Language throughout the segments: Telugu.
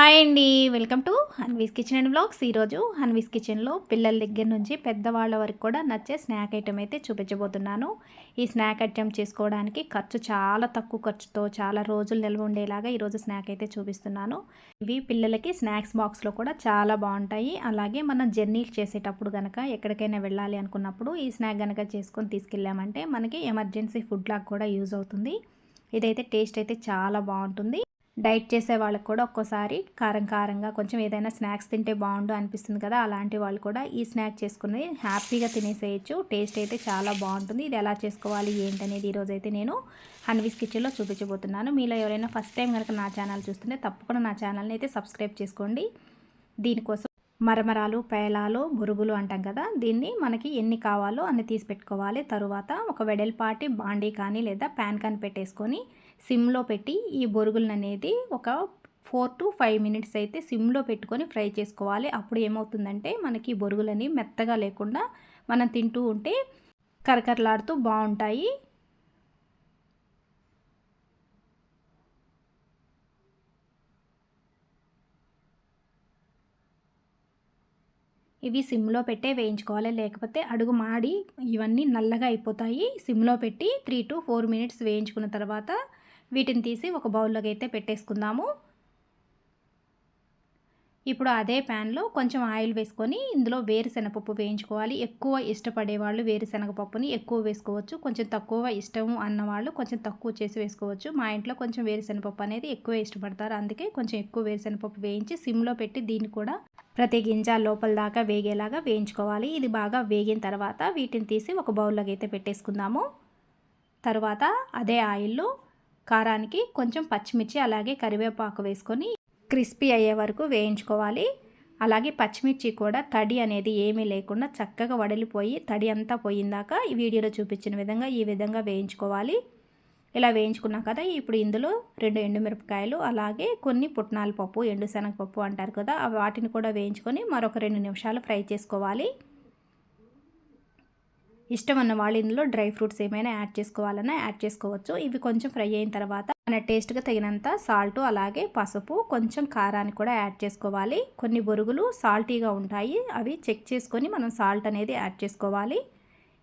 హాయ్ అండి. Welcome to Hanvi's kitchen and blogs. ఈరోజు హన్వీస్ కిచెన్లో పిల్లల దగ్గర నుంచి పెద్దవాళ్ళ వరకు కూడా నచ్చే స్నాక్ ఐటెం అయితే చూపించబోతున్నాను. ఈ స్నాక్ ఐటెం చేసుకోవడానికి ఖర్చు చాలా తక్కువ ఖర్చుతో చాలా రోజులు నిల్వ ఉండేలాగా ఈరోజు స్నాక్ అయితే చూపిస్తున్నాను. ఇవి పిల్లలకి స్నాక్స్ బాక్స్లో కూడా చాలా బాగుంటాయి. అలాగే మనం జర్నీలు చేసేటప్పుడు కనుక ఎక్కడికైనా వెళ్ళాలి అనుకున్నప్పుడు ఈ స్నాక్ కనుక చేసుకొని తీసుకెళ్ళామంటే మనకి ఎమర్జెన్సీ ఫుడ్ లాగా కూడా యూజ్ అవుతుంది. ఇదైతే టేస్ట్ అయితే చాలా బాగుంటుంది. డైట్ చేసే వాళ్ళకి కూడా ఒక్కోసారి కారం కారంగా కొంచెం ఏదైనా స్నాక్స్ తింటే బాగుండు అనిపిస్తుంది కదా అలాంటి వాళ్ళు కూడా ఈ స్నాక్ చేసుకుని హ్యాపీగా తినేసేయచ్చు. టేస్ట్ అయితే చాలా బాగుంటుంది. ఇది ఎలా చేసుకోవాలి ఏంటనేది ఈరోజు అయితే నేను హన్వీస్ కిచెన్లో చూపించబోతున్నాను. మీలో ఎవరైనా ఫస్ట్ టైం కనుక నా ఛానల్ చూస్తుంటే తప్పకుండా నా ఛానల్ని అయితే సబ్స్క్రైబ్ చేసుకోండి. దీనికోసం మరమరాలు పేలాలు బురుగులు అంటాం కదా దీన్ని మనకి ఎన్ని కావాలో అన్ని తీసి పెట్టుకోవాలి. తరువాత ఒక వెడల్పాటి బాండీ కానీ లేదా ప్యాన్ కానీ పెట్టేసుకొని సిమ్లో పెట్టి ఈ బొరుగులను అనేది ఒక ఫోర్ టు ఫైవ్ మినిట్స్ అయితే సిమ్లో పెట్టుకొని ఫ్రై చేసుకోవాలి. అప్పుడు ఏమవుతుందంటే మనకి బొరుగులని మెత్తగా లేకుండా మనం తింటూ ఉంటే కరకరలాడుతూ బాగుంటాయి. ఇవి సిమ్లో పెట్టే వేయించుకోవాలి. లేకపోతే అడుగు మాడి ఇవన్నీ నల్లగా అయిపోతాయి. సిమ్లో పెట్టి త్రీ టు ఫోర్ మినిట్స్ వేయించుకున్న తర్వాత వీటిని తీసి ఒక బౌల్లోకి అయితే పెట్టేసుకుందాము. ఇప్పుడు అదే ప్యాన్లో కొంచెం ఆయిల్ వేసుకొని ఇందులో వేరుశనగపప్పు వేయించుకోవాలి. ఎక్కువ ఇష్టపడే వాళ్ళు వేరుశనగపప్పుని ఎక్కువ వేసుకోవచ్చు. కొంచెం తక్కువ ఇష్టం అన్నవాళ్ళు కొంచెం తక్కువ చేసి వేసుకోవచ్చు. మా ఇంట్లో కొంచెం వేరుశనగపప్పు అనేది ఎక్కువ ఇష్టపడతారు. అందుకే కొంచెం ఎక్కువ వేరుశనగపప్పు వేయించి సిమ్లో పెట్టి దీన్ని కూడా ప్రతి గింజ లోపల దాకా వేగేలాగా వేయించుకోవాలి. ఇది బాగా వేగిన తర్వాత వీటిని తీసి ఒక బౌల్లోకి అయితే పెట్టేసుకుందాము. తర్వాత అదే ఆయిల్లో కారానికి కొంచెం పచ్చిమిర్చి అలాగే కరివేపాకు వేసుకొని క్రిస్పీ అయ్యే వరకు వేయించుకోవాలి. అలాగే పచ్చిమిర్చి కూడా తడి అనేది ఏమీ లేకుండా చక్కగా వడలిపోయి తడి అంతా పోయిందాక ఈ వీడియోలో చూపించిన విధంగా ఈ విధంగా వేయించుకోవాలి. ఇలా వేయించుకున్నాం కదా ఇప్పుడు ఇందులో రెండు ఎండుమిరపకాయలు అలాగే కొన్ని పుట్నాల పప్పు ఎండు శనగపప్పు అంటారు కదా వాటిని కూడా వేయించుకొని మరొక రెండు నిమిషాలు ఫ్రై చేసుకోవాలి. ఇష్టం ఉన్న వాళ్ళు ఇందులో డ్రై ఫ్రూట్స్ ఏమైనా యాడ్ చేసుకోవాలన్నా యాడ్ చేసుకోవచ్చు. ఇవి కొంచెం ఫ్రై అయిన తర్వాత మన టేస్ట్గా తగినంత సాల్ట్ అలాగే పసుపు కొంచెం కారాన్ని కూడా యాడ్ చేసుకోవాలి. కొన్ని బొరుగులు సాల్టీగా ఉంటాయి అవి చెక్ చేసుకొని మనం సాల్ట్ అనేది యాడ్ చేసుకోవాలి.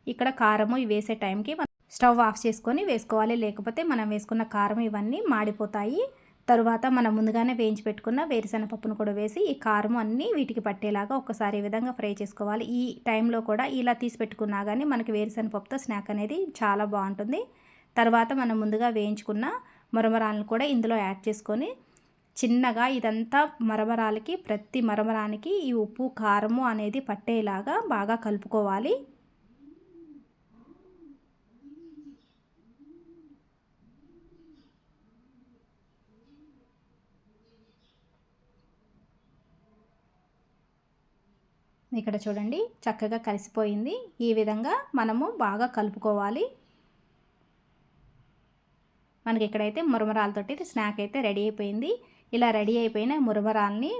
ఇక్కడ కారము ఇవి వేసే టైంకి స్టవ్ ఆఫ్ చేసుకొని వేసుకోవాలి. లేకపోతే మనం వేసుకున్న కారం ఇవన్నీ మాడిపోతాయి. తరువాత మనం ముందుగానే వేయించి పెట్టుకున్న వేరుశనగపప్పును కూడా వేసి ఈ కారం అన్నీ వీటికి పట్టేలాగా ఒకసారి ఈ విధంగా ఫ్రై చేసుకోవాలి. ఈ టైంలో కూడా ఇలా తీసి పెట్టుకున్నా కానీ మనకి వేరుశనగపప్పుతో స్నాక్ అనేది చాలా బాగుంటుంది. తర్వాత మనం ముందుగా వేయించుకున్న మరమరాలను కూడా ఇందులో యాడ్ చేసుకొని చిన్నగా ఇదంతా మరమరాలకి ప్రతి మరమరానికి ఈ ఉప్పు కారము అనేది పట్టేలాగా బాగా కలుపుకోవాలి. ఇక్కడ చూడండి చక్కగా కలిసిపోయింది. ఈ విధంగా మనము బాగా కలుపుకోవాలి. మనకి ఇక్కడైతే మురమరాలతోటి స్నాక్ అయితే రెడీ అయిపోయింది. ఇలా రెడీ అయిపోయిన మురమరాల్ని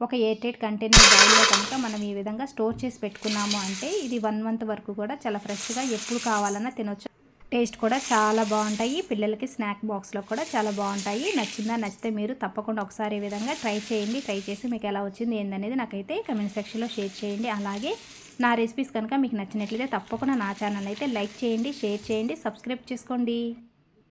ఒక ఎయిట్ ఎయిట్ కంటైనర్ బౌల్లో కనుక మనం ఈ విధంగా స్టోర్ చేసి పెట్టుకున్నాము అంటే ఇది వన్ మంత్ వరకు కూడా చాలా ఫ్రెష్గా ఎప్పుడు కావాలన్నా తినొచ్చు. టేస్ట్ కూడా చాలా బాగుంటాయి. పిల్లలకి స్నాక్ బాక్స్లో కూడా చాలా బాగుంటాయి. నచ్చిందా నచ్చితే మీరు తప్పకుండా ఒకసారి ఈ విధంగా ట్రై చేయండి. ట్రై చేసి మీకు ఎలా వచ్చింది ఏందనేది నాకైతే కమెంట్ సెక్షన్లో షేర్ చేయండి. అలాగే నా రెసిపీస్ కనుక మీకు నచ్చినట్లయితే తప్పకుండా నా ఛానల్ అయితే లైక్ చేయండి షేర్ చేయండి సబ్స్క్రైబ్ చేసుకోండి.